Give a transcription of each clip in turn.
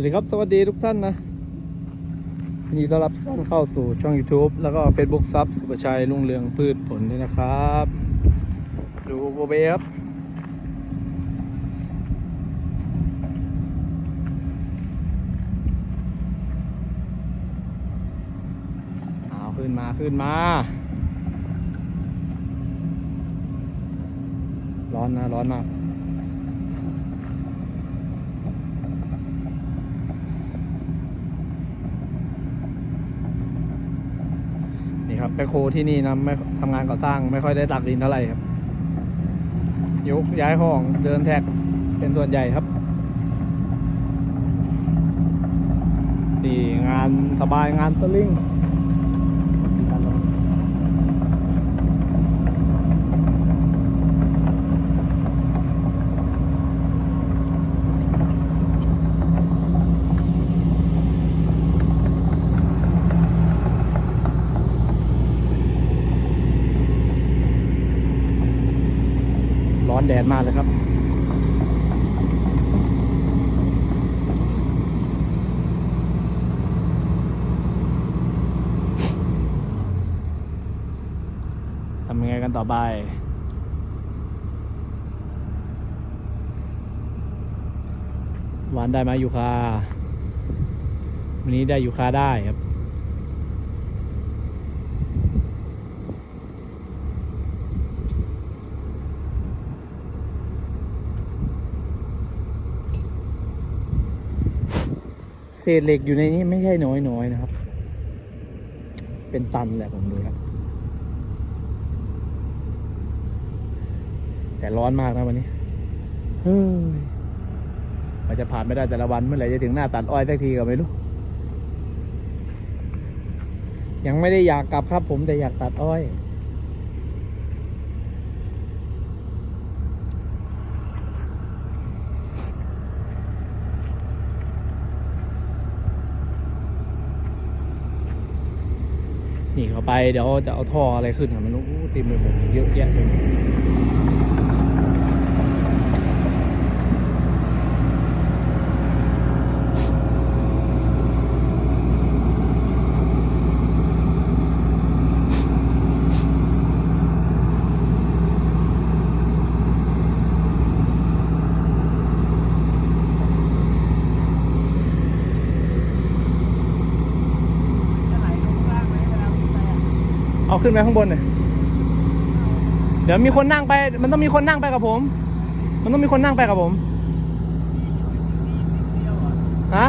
วัสดีครับ สวัสดีทุกท่านนะยินดีต้อนรับทุกท่านเข้าสู่ช่อง YouTube แล้วก็ Facebook ซับสุประชัยรุ่งเรืองพืชผลด้วยนะครับ ดูโบเบครับเอาขึ้นมาขึ้นมา ร้อนนะ ร้อนมาก แบแคโครที่นี่นะไม่ทำงานก่อสร้างไม่ค่อยได้ตักดินเท่าไหร่ครับ ยกย้ายห้องเดินแท็กเป็นส่วนใหญ่ครับนี่งานสบายงานสลิง อนแดดมาเลยครับ ทำยังไงกันต่อไปหวานได้ไหมยูคา วันนี้ได้ยูคาได้ครับ ษเหล็กอยู่ในนี้ไม่ใช่น้อยๆนะครับ เป็นตันแหละผมดูครับแต่ร้อนมากนะวันนี้เฮ้ยมันจะผ่านไม่ได้แต่ละวันเมื่อไหร่จะถึงหน้าตัดอ้อยสักทีก็ไม่รู้ ยังไม่ได้อยากกลับครับผมแต่อยากตัดอ้อย เข้าไปเดี๋ยวจะเอาท่ออะไรขึ้นมันเต็มไปหมดเยอะแยะเลย เอาขึ้นไปข้างบนหน่อยเดี๋ยวมีคนนั่งไป มันต้องมีคนนั่งไปกับผม มันต้องมีคนนั่งไปกับผม ฮะ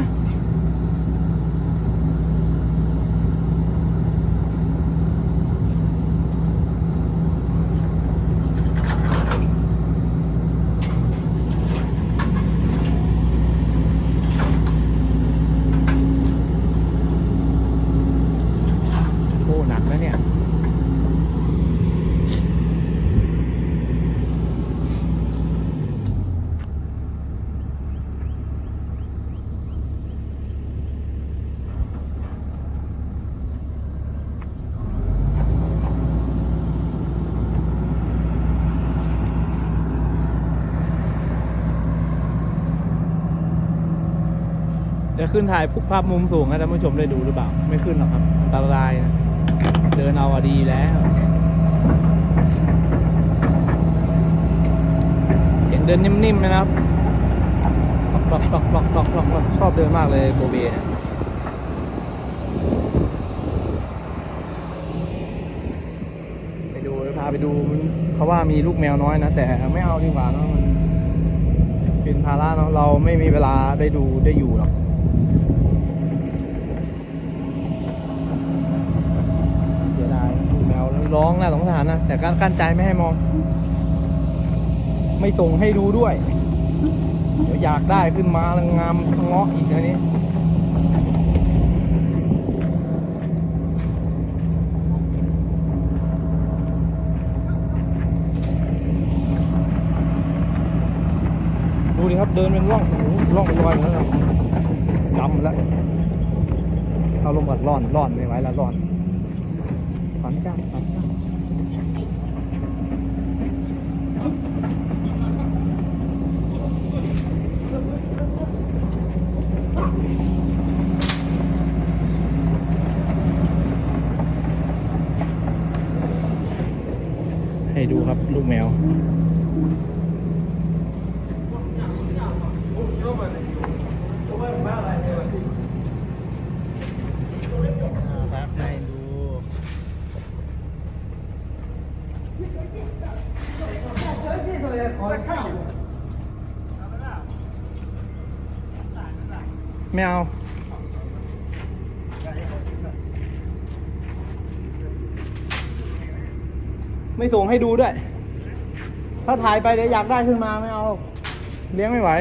โอ้หนักแล้วเนี่ย ขึ้นถ่ายภาพมุมสูงให้ท่านผู้ชมได้ดูหรือเปล่า ไม่ขึ้นหรอกครับ อันตรายนะ เดินเอาอดีแล้วเสียงเดินนิ่มๆนะครับปลอกปอกปอกปอกปอกปอกชอบเดินมากเลยโบเบไปดูพาไปดูเขาว่ามีลูกแมวน้อยนะ แต่ไม่เอาดีกว่าเนาะมันเป็นภาระเนาะเราไม่มีเวลาได้ดูได้อยู่หรอก เสียดายแมวร้องน่าสงสารนะ แต่การกั้นใจไม่ให้มอง ไม่ส่งให้ดูด้วย เดี๋ยวอยากได้ขึ้นมาแล้วงามเงาะอีกอันนี้ดูดิครับเดินเป็นร่องโอ้โหร่องเป็นรอยหมดแล้วน จำแล้วเอาลมอัดร้อนร้อนไม่ไหวแล้วร้อนขันจ้าขัญจ้าให้ดูครับ ลูกแมว ไม่เอาไม่ส่งให้ดูด้วย ถ้าถ่ายไปเดี๋ยวอยากได้ขึ้นมาไม่เอา เลี้ยงไม่ไหว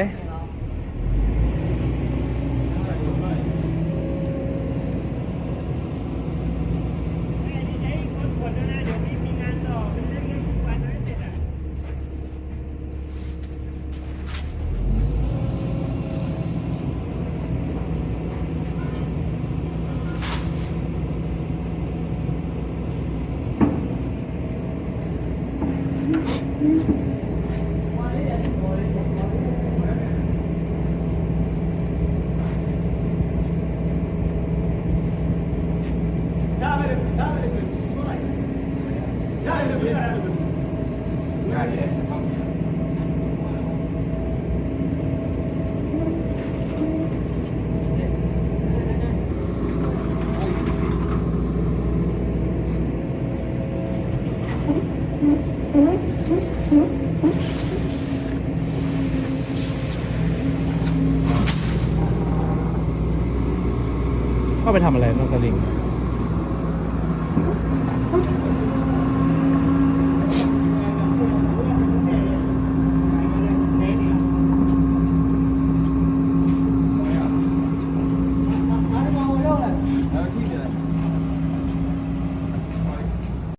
เข้าไปทำอะไรนอกสลิง